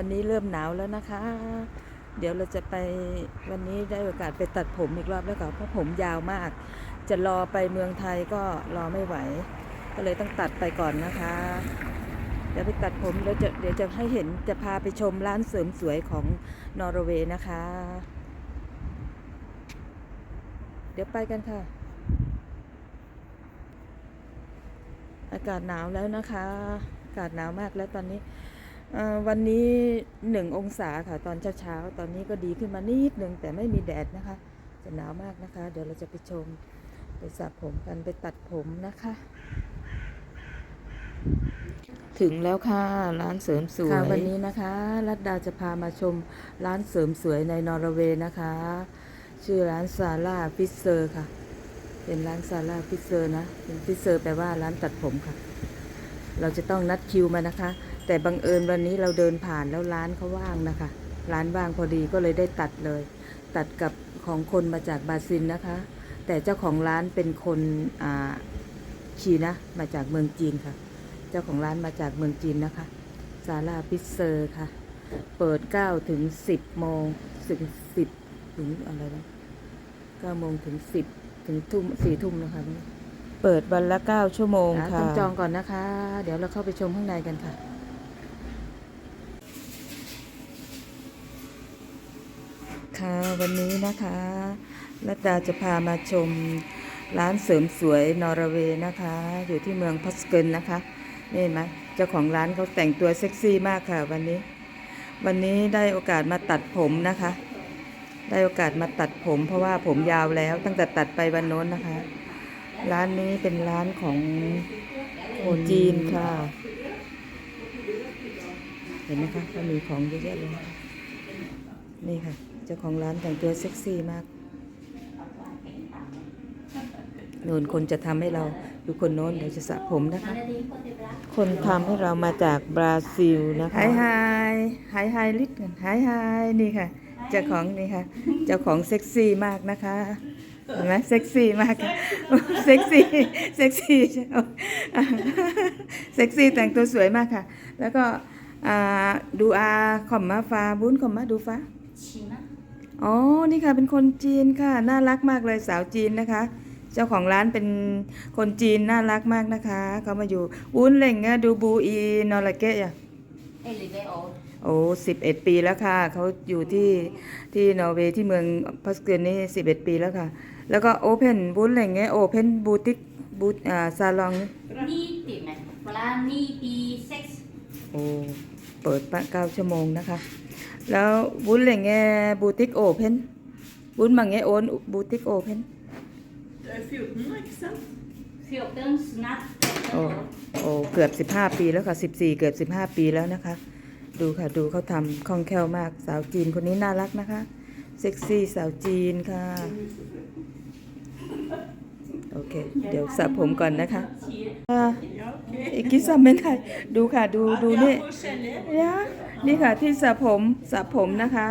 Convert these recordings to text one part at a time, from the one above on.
วันนี้เริ่มหนาวแล้วนะคะ เดี๋ยวเราจะไปวันนี้ได้โอกาสไปตัดผมอีกรอบแล้วค่ะเพราะผมยาวมาก จะรอไปเมืองไทยก็รอไม่ไหว ก็เลยต้องตัดไปก่อนนะคะเดี๋ยวไปตัดผมแล้วจะเดี๋ยวจะให้เห็นจะพาไปชมร้านเสริมสวยของนอร์เวย์นะคะ เดี๋ยวไปกันค่ะ อากาศหนาวแล้วนะคะ อากาศหนาวมากแล้วตอนนี้ วันนี้หนึ่งองศาค่ะตอนเช้าๆ ตอนนี้ก็ดีขึ้นมานิดนึงแต่ไม่มีแดดนะคะ จะหนาวมากนะคะ เดี๋ยวเราจะไปชม ไปสระผมกันไปตัดผมนะคะ ถึงแล้วค่ะ ร้านเสริมสวยค่ะวันนี้นะคะรัตดาจะพามาชมร้านเสริมสวยในนอร์เวย์นะคะ ชื่อร้านซาร่าฟิสเซอร์ค่ะ เป็นร้านซาร่าฟิสเซอร์นะเป็นฟิสเซอร์แปลว่าร้านตัดผมค่ะ เราจะต้องนัดคิวมานะคะ แต่บังเอิญวันนี้เราเดินผ่านแล้วร้านเขาว่างนะคะ ร้านว่างพอดีก็เลยได้ตัดเลย ตัดกับของคนมาจากบราซิลนะคะ แต่เจ้าของร้านเป็นคนอ่าชีนะ มาจากเมืองจีนค่ะ เจ้าของร้านมาจากเมืองจีนนะคะซาร่าพิซเซอร์ค่ะ เปิด9ถึง10โมงถึง10ถึงอะไรนะ9โมงถึง 10 ถึงทุ่ม4ทุ่มนะคะเปิดวันละ 9 ชั่วโมงค่ะต้องจองก่อนนะคะ เดี๋ยวเราเข้าไปชมข้างในกันค่ะ ค่ะวันนี้นะคะรัตดาจะพามาชมร้านเสริมสวยนอร์เวย์นะคะ อยู่ที่เมืองพัสเกินนะคะนี่เห็นไหมเจ้าของร้านเขาแต่งตัวเซ็กซี่มากค่ะ วันนี้ วันนี้ได้โอกาสมาตัดผมนะคะ ได้โอกาสมาตัดผม เพราะว่าผมยาวแล้ว ตั้งแต่ตัดไปวันโน้นนะคะ ร้านนี้เป็นร้านของคนจีนค่ะ เห็นไหมคะก็มีของเยอะแยะเลยนี่ค่ะ เจ้าของร้านแต่งตัวเซ็กซี่มากนู่นคนจะทำให้เราดูคนโน้นเดี๋ยวจะสระผมนะคะ คนทำให้เรามาจากบราซิลนะคะไฮไฮไฮไฮลิทกันไฮไฮนี่ค่ะ เจ้าของนี่ค่ะ เจ้าของเซ็กซี่มากนะคะเห็นไหมเซ็กซี่มากเซ็กซี่เซ็กซี่เซ็กซี่แต่งตัวสวยมากค่ะ แล้วก็ดูอาขอมมาฟ้าบุญขอมมาดูฟ้า อ๋อ นี่ค่ะ เป็นคนจีนค่ะ น่ารักมากเลยสาวจีนนะคะ เจ้าของร้านเป็นคนจีนน่ารักมากนะคะ เขามาอยู่ วุ้นเหล่งอะดูบูอีนอร์เกะอะโอ้สิบเอ็ดปีแล้วค่ะ เขาอยู่ที่ที่นอร์เวย์ที่เมืองพัสเกนนี่สิบเอ็ดปีแล้วค่ะ แล้วก็โอเพนวุ้นเหล่งเงี้ยโอเพนบูติกบูอ่าซาลอง90 Voilà, 96. โอ้ เปิดปะเก้าชั่วโมงนะคะ แล้ววุ้นเหล่งเงี้ยบูติกโอเพนวุ้นมังเงี้ยโอนบูติกโอเพน Det er 14, ikke sant? 14 snart. โอ้โอ้เกือบ15ปีแล้วค่ะ14เกือบ15ปีแล้วนะคะ ดูค่ะดูเขาทำคล่องแคล่วมากสาวจีนคนนี้น่ารักนะคะ เซ็กซี่สาวจีนค่ะ โอเค เดี๋ยวสระผมก่อนนะคะอ่า Ja, ok. อีกกิสามไม่ได้ดูค่ะดูดูนี่ forskjellig. ยะ นี่ค่ะที่สระผมสระผมนะคะ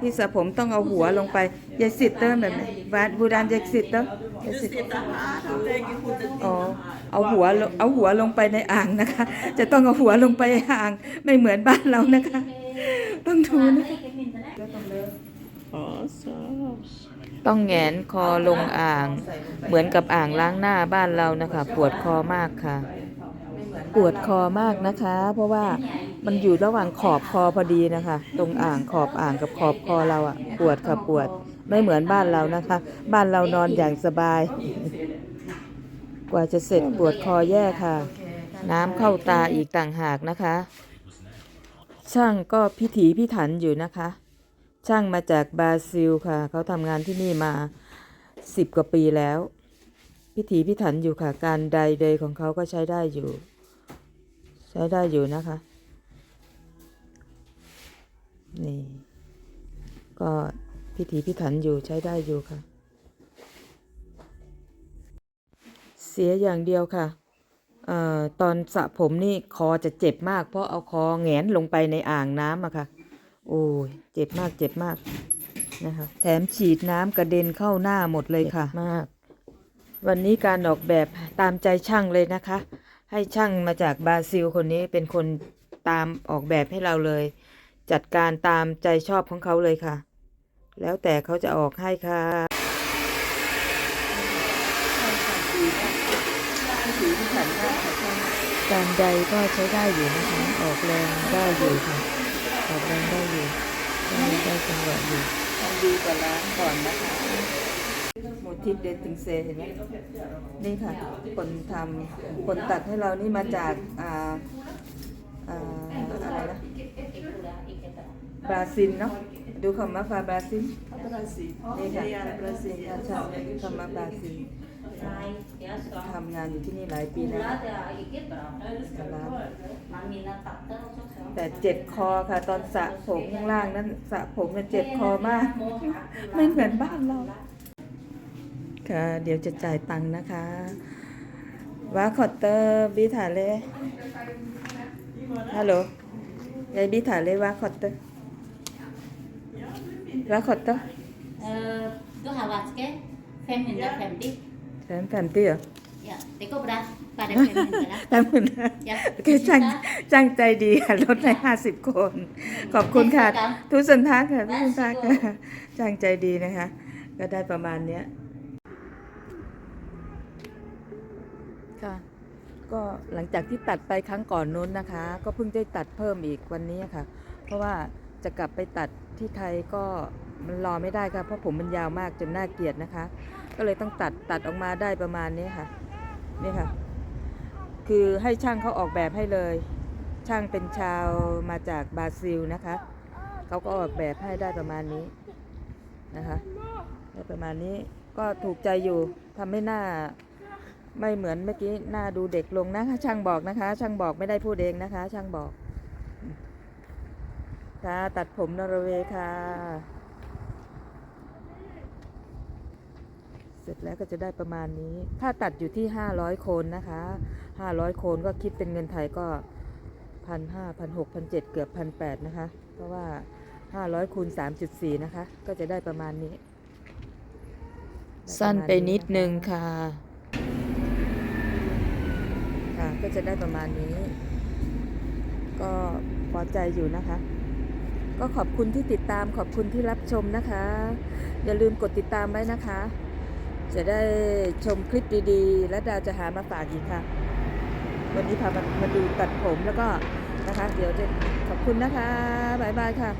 ที่สระผมต้องเอาหัวลงไปยายสิทธิ์เตอร์แบบไหนบาดบูดานยายสิทธิ์เตอร์ยายสิทธิ์อ๋อเอาหัวเอาหัวลงไปในอ่างนะคะ จะต้องเอาหัวลงไปอ่าง ไม่เหมือนบ้านเรานะคะ ต้องดูนะ Å, så. ต้องแงนคอลงอ่าง เหมือนกับอ่างล้างหน้าบ้านเรานะคะ ปวดคอมากค่ะ ปวดคอมากนะคะ เพราะว่า มันอยู่ระหว่างขอบคอพอดีนะคะ ตรงอ่างขอบอ่างกับขอบคอเราอะปวดค่ะปวด ไม่เหมือนบ้านเรานะคะ บ้านเรานอนอย่างสบาย กว่าจะเสร็จปวดคอแย่ค่ะ น้ำเข้าตาอีกต่างหากนะคะ ช่างก็พิถีพิถันอยู่นะคะ ช่างมาจากบราซิลค่ะ เขาทำงานที่นี่มาสิบกว่าปีแล้ว พิถีพิถันอยู่ค่ะ การใดเดยของเขาก็ใช้ได้อยู่ ใช้ได้อยู่นะคะ นี่ ก็พิถีพิถันอยู่ใช้ได้อยู่ค่ะ เสียอย่างเดียวค่ะเอ่อตอนสระผมนี่คอจะเจ็บมาก เพราะเอาคอแหงนลงไปในอ่างน้ำอะค่ะ โอ้ยเจ็บมากเจ็บมากนะคะแถมฉีดน้ำกระเด็นเข้าหน้าหมดเลยค่ะมาก วันนี้การออกแบบตามใจช่างเลยนะคะ ให้ช่างมาจากบราซิลคนนี้เป็นคนตามออกแบบให้เราเลย จจัดการตามใจชอบของเขาเลยค่ะ แล้วแต่เขาจะออกให้ค่ะการใดก็ใช้ได้อยู่นะคะ ออกแรงได้อยู่ค่ะ ออกแรงได้อยู่ได้ได้จังหวะอยู่ดีกว่าล้างก่อนนะคะโมทิฟเดติงเซเห็นไหมนี่ค่ะ คนทำคนตัดให้เรานี่มาจากอ่าอ่าอะไรนะ บราซิลเนาะดูคำว่าฟาบราซิล Brasil. นี่ค่ะ Det är Brasil. อาชาคำว่าบราซิล Nei, jeg skal ทำงานอยู่ที่นี่หลายปีแล้ว Cola, det er ikke bra. Man minner tatter også. så. แต่เจ็บคอค่ะ ตอนสระผมข้างล่างนั้นสระผมเนี่ยเจ็บคอมาก Må ha cola. ไม่เหมือนบ้านเรา ค่ะเดี๋ยวจะจ่ายตังค์นะคะวาคอตเตอร์บิถาเลฮัลโหลยายบิถาเลวาคอตเตอร์ วาคอตเตอร์ Eh, Du har vasket 550. แฟนแฟนตี้เหรอ Ja, det går bra. Bare 500. ตามคุณนะ Ja, โอเคจ้างจ้างใจดีค่ะลดให้ห้าสิบคน ขอบคุณค่ะ ทุกสันทักค่ะทุกสันทักค่ะจ้างใจดีนะคะ ก็ได้ประมาณเนี้ยค่ะ ก็หลังจากที่ตัดไปครั้งก่อนนู้นนะคะ ก็เพิ่งได้ตัดเพิ่มอีกวันนี้ค่ะ เพราะว่า จะกลับไปตัดที่ไทยก็มันรอไม่ได้ค่ะเพราะผมมันยาวมากจนน่าเกลียดนะคะ ก็เลยต้องตัดตัดออกมาได้ประมาณนี้ค่ะนี่ค่ะ คือให้ช่างเขาออกแบบให้เลย ช่างเป็นชาวมาจากบราซิลนะคะเขาก็ออกแบบให้ได้ประมาณนี้นะคะได้ประมาณนี้ก็ถูกใจอยู่ทำให้หน้าไม่เหมือนเมื่อกี้หน้าดูเด็กลงนะช่างบอกนะคะ ช่างบอกไม่ได้พูดเองนะคะ ช่างบอก ค่ะ ตัดผมนอร์เวย์ค่ะ เสร็จแล้วก็จะได้ประมาณนี้ถ้าตัดอยู่ที่ 500 โคนนะคะ 500 โคนก็คิดเป็นเงินไทยก็พันห้าพันหกพันเจ็ดเกือบพันแปดนะคะ เพราะว่า 500คูณ3.4 นะคะ ก็จะได้ประมาณนี้ สั้นไปนิดนึงค่ะ ค่ะ ก็จะได้ประมาณนี้ ก็พอใจอยู่นะคะ ก็ขอบคุณที่ติดตามขอบคุณที่รับชมนะคะ อย่าลืมกดติดตามไว้นะคะ จะได้ชมคลิปดีๆ และดาวจะหามาฝากอีกค่ะ วันนี้พามามาดูตัดผมแล้วก็นะคะ เดี๋ยวจะขอบคุณนะคะบ๊ายบายค่ะ